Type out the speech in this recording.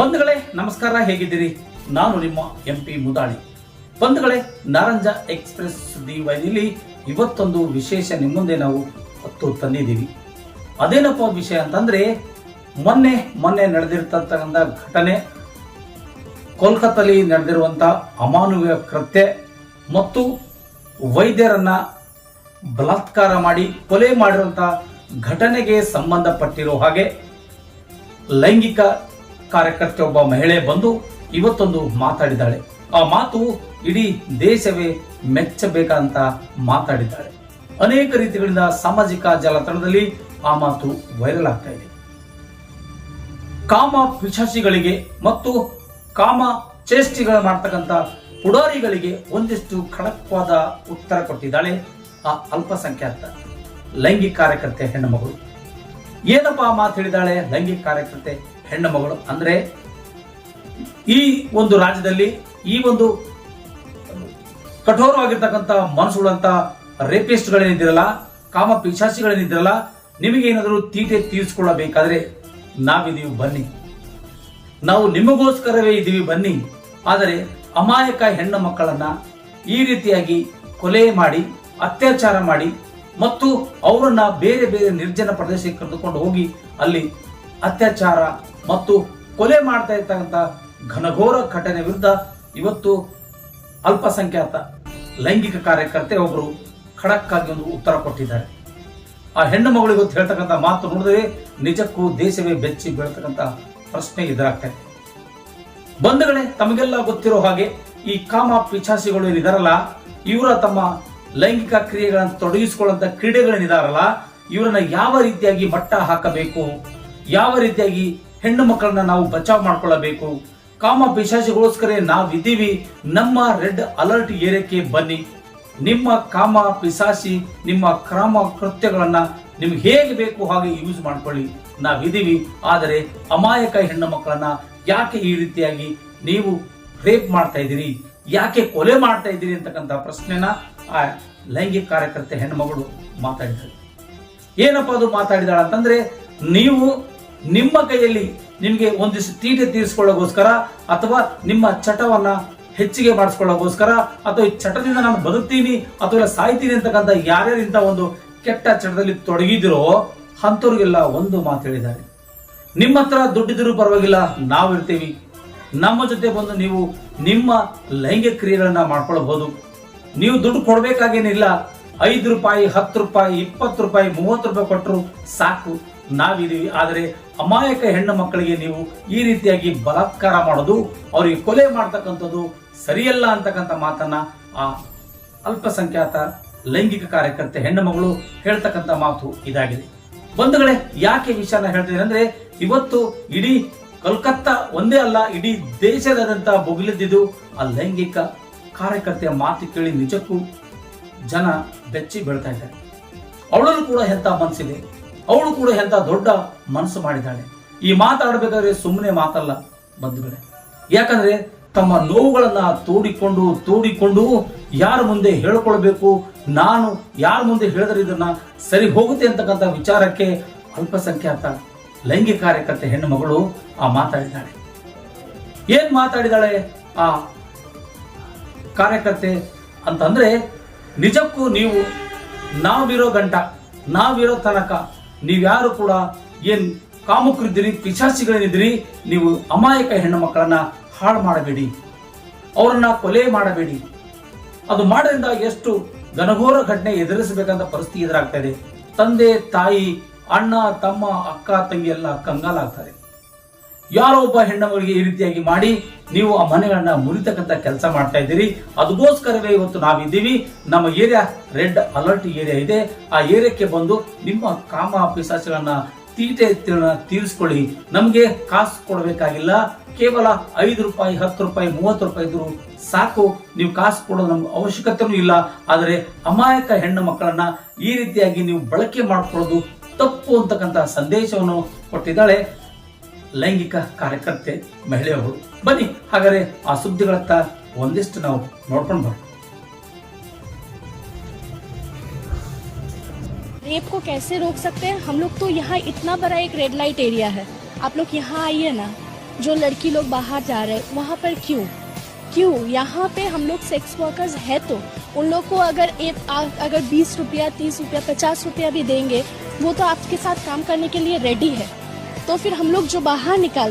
ಬಂಧುಗಳೇ, ನಮಸ್ಕಾರ, ಹೇಗಿದ್ದೀರಿ? ನಾನು ನಿಮ್ಮ ಎಂ ಪಿ ಮುದಾಳಿ. ಬಂಧುಗಳೇ ನಾರಂಜ ಎಕ್ಸ್ಪ್ರೆಸ್ ಸುದ್ದಿ ವೈದಿಲಿ ಇವತ್ತೊಂದು ವಿಶೇಷ ನಿಮ್ಮ ಮುಂದೆ ನಾವು ಹೊತ್ತು ತಂದಿದ್ದೀವಿ. ಅದೇನಪ್ಪ ವಿಷಯ ಅಂತಂದ್ರೆ, ಮೊನ್ನೆ ಮೊನ್ನೆ ನಡೆದಿರ್ತಕ್ಕಂಥ ಘಟನೆ, ಕೋಲ್ಕತ್ತಲ್ಲಿ ನಡೆದಿರುವಂಥ ಅಮಾನವೀಯ ಕೃತ್ಯ ಮತ್ತು ವೈದ್ಯರನ್ನ ಬಲಾತ್ಕಾರ ಮಾಡಿ ಕೊಲೆ ಮಾಡಿರುವಂಥ ಘಟನೆಗೆ ಸಂಬಂಧಪಟ್ಟಿರೋ ಹಾಗೆ ಲೈಂಗಿಕ ಕಾರ್ಯಕರ್ತೆ ಒಬ್ಬ ಮಹಿಳೆ ಬಂದು ಇವತ್ತೊಂದು ಮಾತಾಡಿದ್ದಾಳೆ. ಆ ಮಾತು ಇಡೀ ದೇಶವೇ ಮೆಚ್ಚಬೇಕಂತ ಮಾತಾಡಿದ್ದಾಳೆ. ಅನೇಕ ರೀತಿಗಳಿಂದ ಸಾಮಾಜಿಕ ಜಾಲತಾಣದಲ್ಲಿ ಆ ಮಾತು ವೈರಲ್ ಆಗ್ತಾ ಇದೆ. ಕಾಮ ಪಿಶಾಸಿಗಳಿಗೆ ಮತ್ತು ಕಾಮ ಚೇಷ್ಟಿಗಳ ಮಾಡ್ತಕ್ಕಂಥ ಪುಡಾರಿಗಳಿಗೆ ಒಂದಿಷ್ಟು ಖಡಕ್ವಾದ ಉತ್ತರ ಕೊಟ್ಟಿದ್ದಾಳೆ ಆ ಅಲ್ಪಸಂಖ್ಯಾತ ಲೈಂಗಿಕ ಕಾರ್ಯಕರ್ತೆ ಹೆಣ್ಣು ಮಗಳು. ಏನಪ್ಪ ಮಾತು ಹೇಳಿದಾಳೆ ಲೈಂಗಿಕ ಕಾರ್ಯಕರ್ತೆ ಹೆಣ್ಣು ಮಗಳು. ಅಂದರೆ ಈ ಒಂದು ರಾಜ್ಯದಲ್ಲಿ ಈ ಒಂದು ಕಠೋರವಾಗಿರ್ತಕ್ಕಂಥ ಮನಸ್ಸುಗಳಂತ ರೇಪಿಸ್ಟ್ಗಳೇನಿದ್ದಿರಲ್ಲ ಕಾಮ ಪಿಶಾಸಿಗಳೇನಿದ್ದಿರಲ್ಲ ನಿಮಗೆ ಏನಾದರೂ ತೀಟೆ ತೀರಿಸಿಕೊಳ್ಳಬೇಕಾದ್ರೆ ನಾವಿದೀವಿ ಬನ್ನಿ. ನಾವು ನಿಮಗೋಸ್ಕರವೇ ಇದ್ದೀವಿ ಬನ್ನಿ. ಆದರೆ ಅಮಾಯಕ ಹೆಣ್ಣು ಮಕ್ಕಳನ್ನು ಈ ರೀತಿಯಾಗಿ ಕೊಲೆ ಮಾಡಿ, ಅತ್ಯಾಚಾರ ಮಾಡಿ ಮತ್ತು ಅವರನ್ನ ಬೇರೆ ಬೇರೆ ನಿರ್ಜನ ಪ್ರದೇಶಕ್ಕೆ ಕರೆದುಕೊಂಡು ಹೋಗಿ ಅಲ್ಲಿ ಅತ್ಯಾಚಾರ ಮತ್ತು ಕೊಲೆ ಮಾಡ್ತಾ ಇರ್ತಕ್ಕಂಥ ಘನಘೋರ ಘಟನೆ ವಿರುದ್ಧ ಇವತ್ತು ಅಲ್ಪಸಂಖ್ಯಾತ ಲೈಂಗಿಕ ಕಾರ್ಯಕರ್ತೆ ಒಬ್ಬರು ಖಡಕ್ ಒಂದು ಉತ್ತರ ಕೊಟ್ಟಿದ್ದಾರೆ. ಆ ಹೆಣ್ಣು ಮಗಳು ಇವತ್ತು ಹೇಳ್ತಕ್ಕಂಥ ಮಾತು ನೋಡಿದ್ರೆ ನಿಜಕ್ಕೂ ದೇಶವೇ ಬೆಚ್ಚಿ ಬೀಳ್ತಕ್ಕಂಥ ಪ್ರಶ್ನೆ ಎದುರಾಗ್ತಾ ಇದೆ. ಬಂಧುಗಳೇ, ತಮಗೆಲ್ಲ ಗೊತ್ತಿರೋ ಹಾಗೆ ಈ ಕಾಮ ಪಿಚಾಸಿಗಳು ಏನಿದಾರಲ್ಲ, ಇವರ ತಮ್ಮ ಲೈಂಗಿಕ ಕ್ರಿಯೆಗಳನ್ನು ತೊಡಗಿಸಿಕೊಳ್ಳುವಂತ ಕ್ರೀಡೆಗಳೇನಿದಾರಲ್ಲ, ಇವರನ್ನ ಯಾವ ರೀತಿಯಾಗಿ ಮಟ್ಟ ಹಾಕಬೇಕು, ಯಾವ ರೀತಿಯಾಗಿ ಹೆಣ್ಣು ಮಕ್ಕಳನ್ನ ನಾವು ಬಚಾವ್ ಮಾಡ್ಕೊಳ್ಳಬೇಕು. ಕಾಮ ಪಿಶಾಚಿಗೋಸ್ಕರ ನಾವಿದ್ದೀವಿ. ನಮ್ಮ ರೆಡ್ ಅಲರ್ಟ್ ಏರಿಯಾಕ್ಕೆ ಬನ್ನಿ. ನಿಮ್ಮ ಕಾಮ ಪಿಸಾಸಿ ನಿಮ್ಮ ಕ್ರಾಮ ಕೃತ್ಯಗಳನ್ನ ನಿಮ್ಗೆ ಹೇಗೆ ಬೇಕು ಹಾಗೆ ಯೂಸ್ ಮಾಡ್ಕೊಳ್ಳಿ. ನಾವಿದ್ದೀವಿ. ಆದರೆ ಅಮಾಯಕ ಹೆಣ್ಣು ಮಕ್ಕಳನ್ನ ಯಾಕೆ ಈ ರೀತಿಯಾಗಿ ನೀವು ರೇಪ್ ಮಾಡ್ತಾ ಇದ್ದೀರಿ? ಯಾಕೆ ಕೊಲೆ ಮಾಡ್ತಾ ಇದ್ದೀರಿ ಅಂತಕ್ಕಂಥ ಪ್ರಶ್ನೆನ ಆ ಲೈಂಗಿಕ ಕಾರ್ಯಕರ್ತೆ ಹೆಣ್ಣು ಮಗಳು ಮಾತಾಡಿದ್ದಾರೆ ಏನಪ್ಪ ಅದು ಮಾತಾಡಿದಾಳ ಅಂತಂದ್ರೆ ನೀವು ನಿಮ್ಮ ಕೈಯಲ್ಲಿ ನಿಮಗೆ ಒಂದಿಷ್ಟು ತೀಟೆ ತೀರಿಸಿಕೊಳ್ಳೋಗೋಸ್ಕರ ಅಥವಾ ನಿಮ್ಮ ಚಟವನ್ನ ಹೆಚ್ಚಿಗೆ ಮಾಡಿಸ್ಕೊಳ್ಳೋಗೋಸ್ಕರ ಅಥವಾ ಈ ಚಟದಿಂದ ನಾನು ಬದುಕ್ತೀನಿ ಅಥವಾ ಸಾಯ್ತೀನಿ ಅಂತಕ್ಕಂಥ ಯಾರ್ಯಾರು ಇಂಥ ಒಂದು ಕೆಟ್ಟ ಚಟದಲ್ಲಿ ತೊಡಗಿದಿರೋ ಅಂಥವ್ರಿಗೆಲ್ಲ ಒಂದು ಮಾತು ಹೇಳಿದ್ದಾರೆ. ನಿಮ್ಮ ಹತ್ರ ದುಡ್ಡಿದ್ರೂ ಪರವಾಗಿಲ್ಲ ನಾವಿರ್ತೀವಿ ನಮ್ಮ ಜೊತೆ ಬಂದು ನೀವು ನಿಮ್ಮ ಲೈಂಗಿಕ ಕ್ರಿಯೆಗಳನ್ನ ಮಾಡ್ಕೊಳ್ಬಹುದು ನೀವು ದುಡ್ಡು ಕೊಡ್ಬೇಕಾಗೇನಿಲ್ಲ, ಐದು ರೂಪಾಯಿ, ಹತ್ತು ರೂಪಾಯಿ, ಇಪ್ಪತ್ತು ರೂಪಾಯಿ, ಮೂವತ್ತು ರೂಪಾಯಿ ಕೊಟ್ಟರು ಸಾಕು. ನಾವಿದೀವಿ ಆದರೆ ಅಮಾಯಕ ಹೆಣ್ಣು ಮಕ್ಕಳಿಗೆ ನೀವು ಈ ರೀತಿಯಾಗಿ ಬಲಾತ್ಕಾರ ಮಾಡೋದು, ಅವರಿಗೆ ಕೊಲೆ ಮಾಡ್ತಕ್ಕಂಥದ್ದು ಸರಿಯಲ್ಲ ಅಂತಕ್ಕಂಥ ಮಾತನ್ನ ಆ ಅಲ್ಪಸಂಖ್ಯಾತ ಲೈಂಗಿಕ ಕಾರ್ಯಕರ್ತೆ ಹೆಣ್ಣು ಮಗಳು ಹೇಳ್ತಕ್ಕಂಥ ಮಾತು ಇದಾಗಿದೆ. ಬಂಧುಗಳೇ, ಯಾಕೆ ವಿಷಯನ ಹೇಳ್ತಿದ್ದೀನಿ ಅಂದ್ರೆ, ಇವತ್ತು ಇಡೀ ಕಲ್ಕತ್ತಾ ಒಂದೇ ಅಲ್ಲ, ಇಡೀ ದೇಶದಾದ್ಯಂತ ಬೊಗಿಲಿದ್ದು ಆ ಲೈಂಗಿಕ ಕಾರ್ಯಕರ್ತೆಯ ಮಾತು ಕೇಳಿ ನಿಜಕ್ಕೂ ಜನ ಬೆಚ್ಚಿ ಬೀಳ್ತಾ ಇದ್ದಾರೆ. ಅವಳಲ್ಲೂ ಕೂಡ ಎಂತ ಮನಸ್ಸಿದೆ ಅವಳು ಕೂಡ ಎಂತ ದೊಡ್ಡ ಮನಸ್ಸು ಮಾಡಿದ್ದಾಳೆ. ಈ ಮಾತಾಡಬೇಕಾದ್ರೆ ಸುಮ್ಮನೆ ಮಾತಲ್ಲ ಬಂಧುಗಳೇ. ಯಾಕಂದ್ರೆ ತಮ್ಮ ನೋವುಗಳನ್ನ ತೋಡಿಕೊಂಡು ತೋಡಿಕೊಂಡು ಯಾರ ಮುಂದೆ ಹೇಳ್ಕೊಳ್ಬೇಕು, ನಾನು ಯಾರ ಮುಂದೆ ಹೇಳಿದ್ರೆ ಇದನ್ನ ಸರಿ ಹೋಗುತ್ತೆ ಅಂತಕ್ಕಂಥ ವಿಚಾರಕ್ಕೆ ಅಲ್ಪಸಂಖ್ಯಾತ ಲೈಂಗಿಕ ಕಾರ್ಯಕರ್ತೆ ಹೆಣ್ಣು ಮಗಳು ಆ ಮಾತಾಡಿದ್ದಾಳೆ. ಏನ್ ಮಾತಾಡಿದಾಳೆ ಆ ಕಾರ್ಯಕರ್ತೆ ಅಂತಂದ್ರೆ, ನಿಜಕ್ಕೂ ನೀವು ನಾವಿರೋ ಗಂಟ, ನಾವಿರೋ ತನಕ ನೀವ್ಯಾರು ಕೂಡ ಏನ್ ಕಾಮುಕರಿದ್ದೀರಿ ಪಿಶಾಸಿಗಳೇನಿದ್ದೀರಿ ನೀವು ಅಮಾಯಕ ಹೆಣ್ಣು ಮಕ್ಕಳನ್ನ ಹಾಳು ಮಾಡಬೇಡಿ, ಅವರನ್ನ ಕೊಲೆ ಮಾಡಬೇಡಿ. ಅದು ಮಾಡೋದ್ರಿಂದ ಎಷ್ಟು ಘನಘೋರ ಘಟನೆ ಎದುರಿಸಬೇಕಂತ ಪರಿಸ್ಥಿತಿ ಎದುರಾಗ್ತಾ ಇದೆ. ತಂದೆ, ತಾಯಿ, ಅಣ್ಣ, ತಮ್ಮ, ಅಕ್ಕ, ತಂಗಿ ಎಲ್ಲ ಕಂಗಾಲಾಗ್ತಾರೆ. ಯಾರೋ ಒಬ್ಬ ಹೆಣ್ಣವರಿಗೆ ಈ ರೀತಿಯಾಗಿ ಮಾಡಿ ನೀವು ಆ ಮನೆಗಳನ್ನ ಮುರಿತಕ್ಕಂತ ಕೆಲಸ ಮಾಡ್ತಾ ಇದ್ದೀರಿ. ಅದಕ್ಕೋಸ್ಕರವೇ ಇವತ್ತು ನಾವಿದ್ದೀವಿ. ನಮ್ಮ ಏರಿಯಾ ರೆಡ್ ಅಲರ್ಟ್ ಏರಿಯಾ ಇದೆ. ಆ ಏರಿಯಾಕ್ಕೆ ಬಂದು ನಿಮ್ಮ ಕಾಮ ಪಿಸಾಸಗಳನ್ನ ತೀಟೆ ತೀರಿಸ್ಕೊಳ್ಳಿ. ನಮಗೆ ಕಾಸು ಕೊಡಬೇಕಾಗಿಲ್ಲ. ಕೇವಲ ಐದು ರೂಪಾಯಿ, ಹತ್ತು ರೂಪಾಯಿ, ಮೂವತ್ತು ರೂಪಾಯಿ ಇದ್ರು ಸಾಕು. ನೀವು ಕಾಸು ಕೊಡೋದು ನಮ್ಗೆ ಅವಶ್ಯಕತೆನೂ ಇಲ್ಲ. ಆದರೆ ಅಮಾಯಕ ಹೆಣ್ಣು ಮಕ್ಕಳನ್ನ ಈ ರೀತಿಯಾಗಿ ನೀವು ಬಳಕೆ ಮಾಡ್ಕೊಳ್ಳೋದು ತಪ್ಪು ಅಂತಕ್ಕಂಥ ಸಂದೇಶವನ್ನು ಕೊಟ್ಟಿದ್ದಾಳೆ. ಲೈಂಗಿಕ ಕಾರ್ಯಕರ್ತೆ ಮಹಿಳೆಯವರು ಬನ್ನಿ ಹಾಗಾದ್ರೆ ಆ ಸುದ್ದಿಗಳತ್ತ ಒಂದಿಷ್ಟು ನಾವು ನೋಡ್ಕೊಂಡು ಬರೋಣ रेप को कैसे रोक सकते हैं हम लोग तो यहाँ इतना बड़ा एक रेड लाइट एरिया है आप लोग यहाँ आइए ना जो लड़की लोग बाहर जा रहे हैं वहाँ पर क्यों क्यों यहाँ पे हम लोग सेक्स वर्कर्स है तो उन लोग को अगर एक आ- अगर बीस रुपया तीस रुपया पचास रुपया भी देंगे वो तो आपके साथ काम करने के लिए रेडी है तो फिर हम लोग जो बाहर निकाल